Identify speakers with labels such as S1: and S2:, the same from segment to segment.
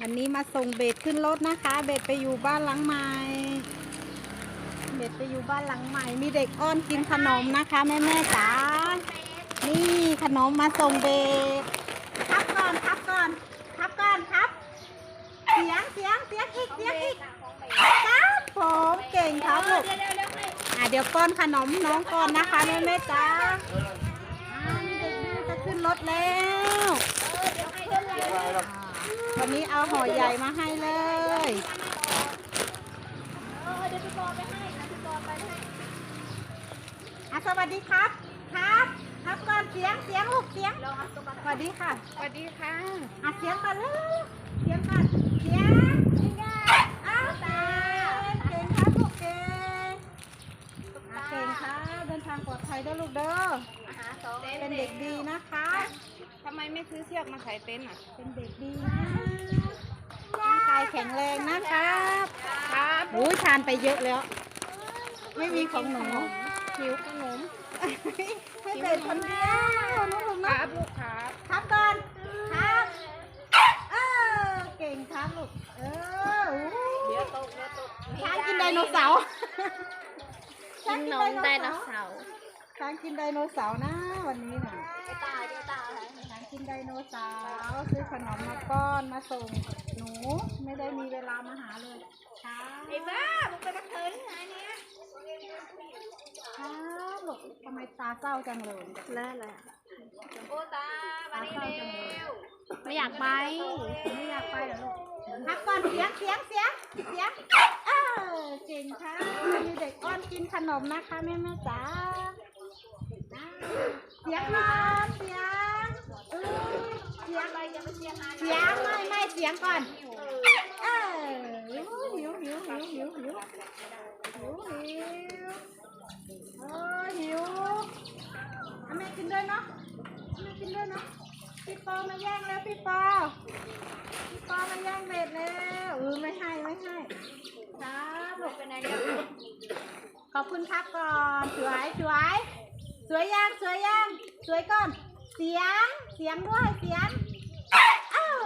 S1: วันนี้มาส่งเบ็ดขึ้นรถนะคะ เบ็ดไปอยู่บ้านหลังใหม่ เบ็ดไปอยู่บ้านหลังใหม่ มีเด็กอ้อนกินขนมนะคะ แม่แม่จ๋า นี่ขนมมาส่งเบ็ดครับก่อนครับก่อนครับก่อนครับ เสียงเสียงเสียงอีกเสียงอีกครับผมเก่งครับลูกอะเดี๋ยวป้อนขนมน้องก่อนนะคะแม่แม่จ๋าอ่ามีเด็กดื้อจะขึ้นรถแล้ว วันนี้เอาห่อใหญ่มาให้เลยอะสวัสดีครับ ครับครับก่อนเสียงเสียงลูกเสียงสวัสดีค่ะ
S2: สวัสดีค่ะ
S1: อะเสียงก่อนเลยเสียงก่อนเสียงอ้าวเก่งเก่งครับลูกเก่งอะเก่งครับเดินทางปลอดภัยเด้อลูกเด้อเป็นเด็กดีนะคะ
S2: ทำ ไมไม่ซื้อเชือกมาใส่เต็นท์อะ
S1: เป็นเด็กดีนะร่างกายแข็งแรงนะครับ
S2: ครับ
S1: อุ้ยทานไปเยอะแล้ว ไม่มีของหนู
S2: หิวขนม
S1: ให้เด็กคนเดียวน้องลุง
S2: ค
S1: นะ
S2: รับลูกครับ
S1: ครับก่อนครับเออเก่งครับลูก เอออู้
S2: เดี๋ยวตกเดี๋ยวตก
S1: ช้างกินไดโนเสาร์
S3: กินนมไดโนเสาร์
S1: ช้างกินไดโนเสาร์นะวันนี้น่ะ
S3: ได
S1: โนเสาร์ซื้อขนมมาป้อนมาส่งหนูไม่ได้มีเวลามาหาเลยครับ
S2: ไอ้บ้ามึงเป็นนักเทยไงเนี่ย
S1: ครับลูกทำไมตาเศร้าจังเลย
S3: แล้วอะไร
S2: โอ้ตามานี่เร็ว
S3: ไม่อยากไป
S1: ไม่อยากไปเหรอลูกพักก่อนเสียงเสียงเสียงเสียงเออเก่งค่ะมีเด็กอ้อนกินขนมนะคะแม่แม่จ๋าเสียงก่อนเสียงเออเสียง
S2: ไปจะไป เสี
S1: ยงไม่ไม่เสียงก่อนเออหิวหิวหิวหิวหิวหิวหิวหิวเออหิวเอาแม่กินด้วยเนาะเอาแม่กินด้วยเนาะพี่ปอมาแย่งแล้วพี่ปอพี่ปอมาแย่งเบ็ดแล้วเออไม่ให้ไม่ให้ครับลูกเป็นไงเนี่ยขอบคุณครับก่อนสวยสวยสวยยังสวยยังสวยก่อน เสียง เสียงด้วย เสียงอ้าว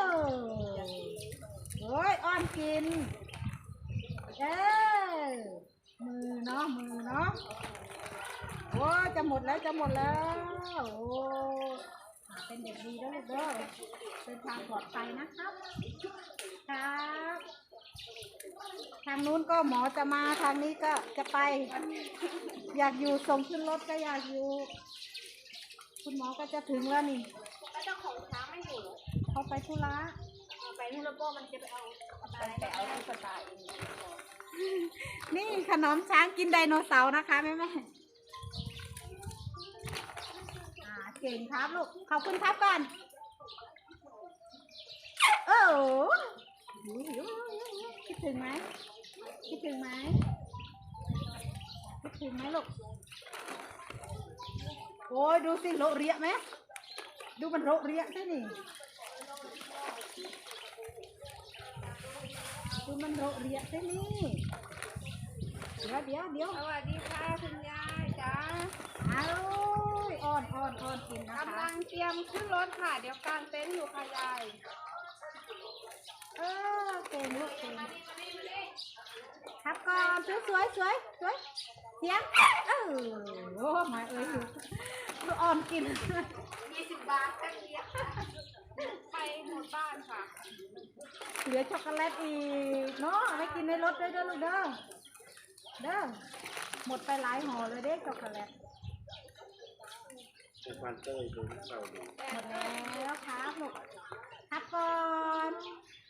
S1: โอ้ ยอ้อนกิน เออมือเนาะ มือเนาะ โอ้ยจะหมดแล้ว จะหมดแล้ว โอ้เป็นเด็กดีแล้วลูกเด้อเดินทางปลอดภัยนะครับ ครับ ทางนู้นก็หมอจะมา ทางนี้ก็จะไป อยากอยู่ส่งขึ้นรถก็อยากอยู่ คุณหมอก็จะถึงแล้วนี่
S2: แล้วเจ้าของช้างไม่อยู่เหรอ
S1: เขาไปธุระ
S2: เอา ไปนู่นแล้วก็มันจะไปเอาอะไรไปเอาตุ๊กตาเอง
S1: นี่ขนมช้างกินไดโนเสาร์นะคะแม่แม่อ่าเก่งครับลูก ขอบคุณครับก่อนโอ้โหหิวหิวหิวหิวคิดถึงไหมคิดถึงไหมคิดถึงไหมลูกโอ้ยดูสิโลเรียไหมดูมันโลเรียใช่นี่ดูมั นโลเรียใช่นี่เดี๋ยวเดี๋ยวเดี๋ยว
S2: สวัสดีค่ะคุณยายจ้า
S1: เอาอ่อนอ่อนอ่อนกินนะ
S2: กำ
S1: คะ
S2: ลังเตรียมขึ้นรถค่ะ เดี๋ยวกางเต็นท์อยู่ค่ะยาย
S1: เออเก่งลูกเก่งครับก่อนสวยสวยสวยสวยเสียงเออโอ้มาเอ้ยดูอ่อนกิน
S2: ยี่สิบบาทแค่เดียวไปหมดบ้านค่ะ
S1: เหลือช็อกโกแลตอีกเนาะเอาไว้กินในรถด้วยเด้อลูกเด้อเด้อหมดไปหลายห่อเลยเด้ช็อกโกแลต
S4: เป็นฟันเต้ยดูเศร้าดู
S1: หมดแล้วครับลูกครับก่อน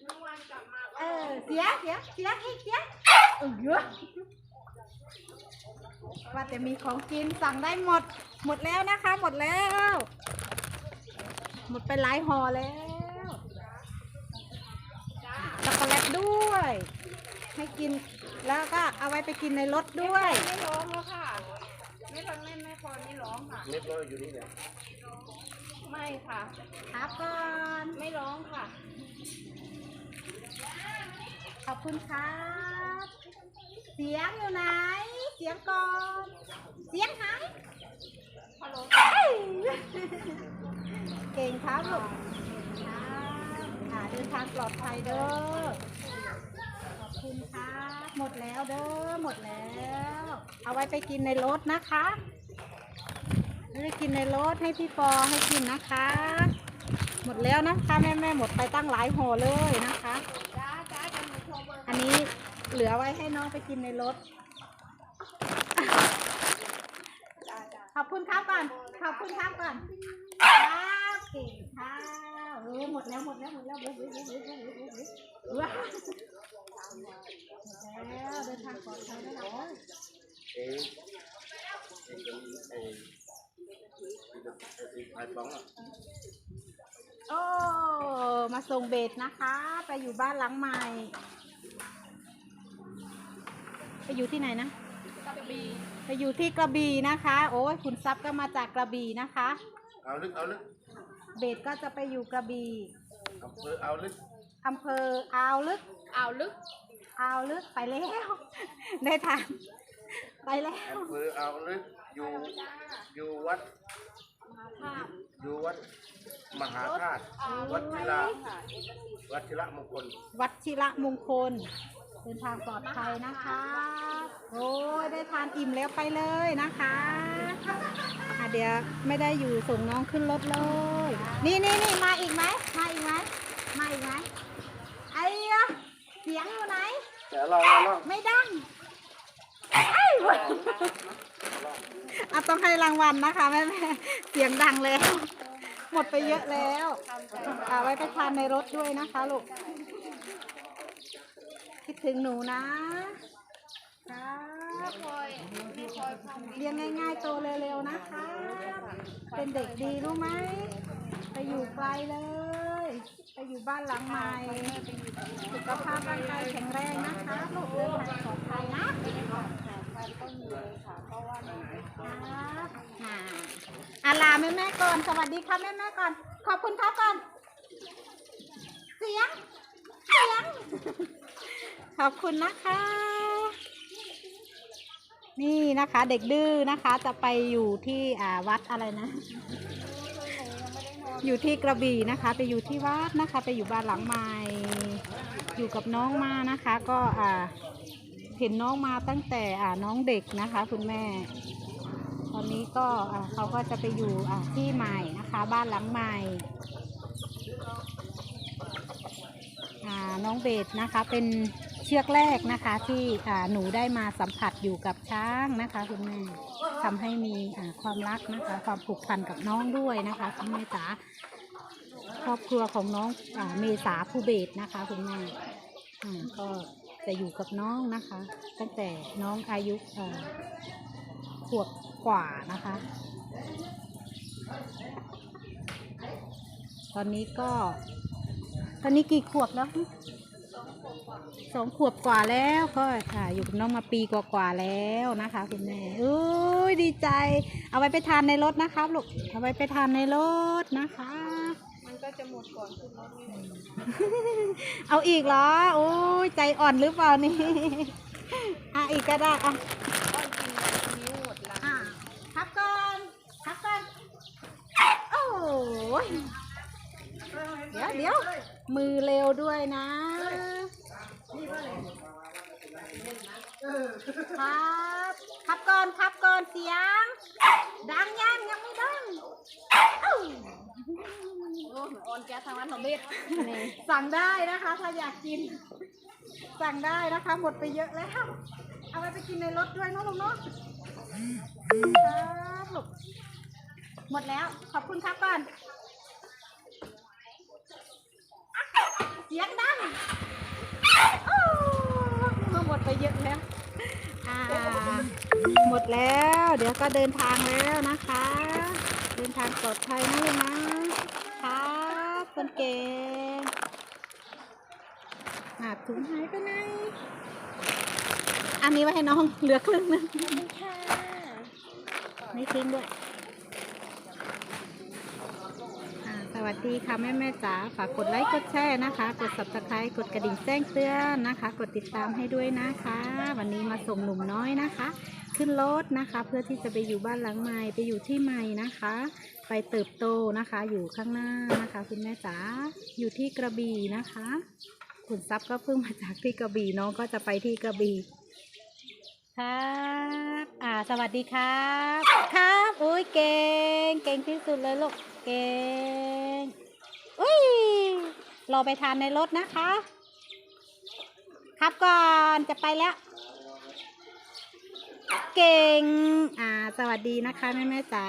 S2: เมื่อวานกลับมา
S1: เออเสียเสียเสียอีกเสียเออเยอะว่าแต่มีของกินสั่งได้หมด หมดแล้วนะคะ หมดแล้ว หมดไปหลายห่อแล้ว ช็อกโกแลตด้วย ให้กินแล้วก็เอาไว้ไปกินในรถด้วย
S2: ไม่ร้องแล้วค่ะ ไม่ทนไม่ไม่พอไม่ร้องค่ะ
S4: เม็ดร้อยอยู่นี่แหละ
S2: ไม่ค่ะ
S1: ครับก่อน
S2: ไม่ร้องค่ะ
S1: ขอบคุณครับ เสียงอยู่ไหน เสียงก่อน เสียงหาย
S2: ฮัลโหล
S1: เก่งครับลูกครับค่ะ เดินทางปลอดภัยเด้อ ขอบคุณค่ะหมดแล้วเด้อ หมดแล้ว เอาไว้ไปกินในรถนะคะไม่ได้กินในรถให้พี่ปอให้กินนะคะ หมดแล้วนะคะแม่แม่หมดไปตั้งหลายห่อเลยนะคะ อันนี้เหลือไว้ให้น้องไปกินในรถ ขอบคุณครับก่อน ขอบคุณครับก่อนครับเก่งค่ะ เอหมดแล้วหมดแล้วหมดแล้วเว้เว้เว้เว้เว้เว้เว้ยว้าวหมดแล้วเดินทางปลอดภัยแล้ว
S4: เอ๊เอ๊เอ๊ะไปบ้อง
S1: โอ้มาส่งเบสนะคะ ไปอยู่บ้านหลังใหม่ ไปอยู่ที่ไหนนะ
S2: กระบี่
S1: ไปอยู่ที่กระบี่นะคะ โอ้ยคุณซับก็มาจากกระบี่นะคะ
S4: เอาลึกเอาลึก
S1: เบสก็จะไปอยู่กระบี่
S4: อำเภอเอาลึก
S1: อำเภออ่าวลึก
S2: อ่าวลึก
S1: อ่าวลึกไปแล้ว ได้ทางไปแล้ว
S4: อำเภอเอาลึกอยู่อยู่วัดอยู่วัดมหาธาตุวัดชิระวัดชิระมงคล
S1: วัดชิระมงคลเดินทางปลอดภัยนะคะ โอ้ยได้ทานอิ่มแล้วไปเลยนะคะอะเดี๋ยวไม่ได้อยู่ส่งน้องขึ้นรถเลย นี่นี่นี่มาอีกไหมมาอีกไหมมาอีกไหมไอ้ยะเสียงอยู่ไหน
S4: เดี๋ยวลองลองลอง
S1: ไม่ดังไอ้ยเว้ยอะต้องให้รางวัลนะคะแม่แม่เสียงดังแล้ว หมดไปเยอะแล้วเอาไว้ไปทานในรถด้วยนะคะลูกคิด ถึงหนูนะครับ
S2: คอยไม่อยความ
S1: เรียนง่ายๆโตเร็วๆนะคะ เป็นเด็กดีรู้ไหมไปอยู่ไกลเลย ไปอยู่บ้านหลังใหม่สุขภาพร่างกายแข็งแรงนะคะลูกเดินทางปลอดภัยนะ
S2: ก็มีเลยค่ะเพราะว่าน้อง
S1: ครับอ่าอาลาแม่แม่ๆก่อนสวัสดีค่ะแม่แม่ๆก่อน ขอบคุณครับก่อน เสียง เสียง ขอบคุณนะคะ นี่นะคะ เด็กดื้อนะคะจะไปอยู่ที่อ่าวัดอะไรนะ อยู่ที่กระบี่นะคะ ไปอยู่ที่วัดนะคะ ไปอยู่บ้านหลังใหม่อยู่กับน้องมานะคะ ก็อ่าเห็นน้องมาตั้งแต่อ่าน้องเด็กนะคะ คุณแม่ ตอนนี้ก็อ่าเขาก็จะไปอยู่อ่าที่ใหม่นะคะ บ้านหลังใหม่อ่าน้องเบสนะคะเป็น เชือกแรกนะคะที่หนูได้มาสัมผัสอยู่กับช้างนะคะคุณแม่ทำให้มีความรักนะคะ ความผูกพันกับน้องด้วยนะคะคุณแม่จ๋าครอบครัวของน้องอเมษาผู้เบสนะคะ คุณแม่ก็จะอยู่กับน้องนะคะ ตั้งแต่น้องอายุขวบกว่านะคะ ตอนนี้ก็ ตอนนี้กี่ขวบแล้ว สองขวบกว่าแล้วก็ค่ะ อยู่กับน้องมาปีกว่าๆแล้วนะคะคุณแม่อุ้ยดีใจ เอาไว้ไปทานในรถนะคะลูกเอาไว้ไปทานในรถนะคะ
S2: มันก็จะหมดก่อนขึ้นรถนี่แหละ
S1: เอาอีกเหรอโอ้ยใจอ่อนหรือเปล่านี่อะอีกก็ได้อะ
S2: อ้อนกินนิ้วหมดละ
S1: อะพักก่อนพักก่อนโอ้ยเดี๋ยวเดี๋ยวมือเร็วด้วยนะ ครับพับก่อนพับก่อนเสียง ดังยังยังไม่ดังเอ้า
S2: โอ้ออนแก๊สทางร้านของเบส
S1: สั่งได้นะคะ ถ้าอยากกิน สั่งได้นะคะ หมดไปเยอะแล้ว เอาไปไปกินในรถด้วยเนาะลุงเนาะครับลูกหมดแล้ว ขอบคุณครับก่อนเสียงดังโอ้หมดไปเยอะแล้ว หมดแล้ว เดี๋ยวก็เดินทางแล้วนะคะ เดินทางปลอดภัยนะลูกนะครับคนเก่งหาถุงหายไปไหน อันนี้ไว้ให้น้องเหลือครึ่งหนึงไม่ทิ้งด้วย วัสดีค่ะแม่แม่จ๋าฝากกดไลค์กดแชร์นะคะ กด subscribe กดกระดิ่งแจ้งเตือนนะคะ กดติดตามให้ด้วยนะคะ วันนี้มาส่งหนุ่มน้อยนะคะ ขึ้นรถนะคะ เพื่อที่จะไปอยู่บ้านหลังใหม่ไปอยู่ที่ใหม่นะคะ ไปเติบโตนะคะ อยู่ข้างหน้านะคะคุณแม่จ๋าอยู่ที่กระบี่นะคะคุณซับก็เพิ่งมาจากที่กระบี่น้องก็จะไปที่กระบี่ครับ สวัสดีครับ ครับอุ้ยเก่ง เก่งที่สุดเลยลูก เก่ง อุ้ยรอไปทานในรถนะคะ ครับก่อนจะไปแล้ว เก่ง อ่า สวัสดีนะคะแม่แม่จ๋า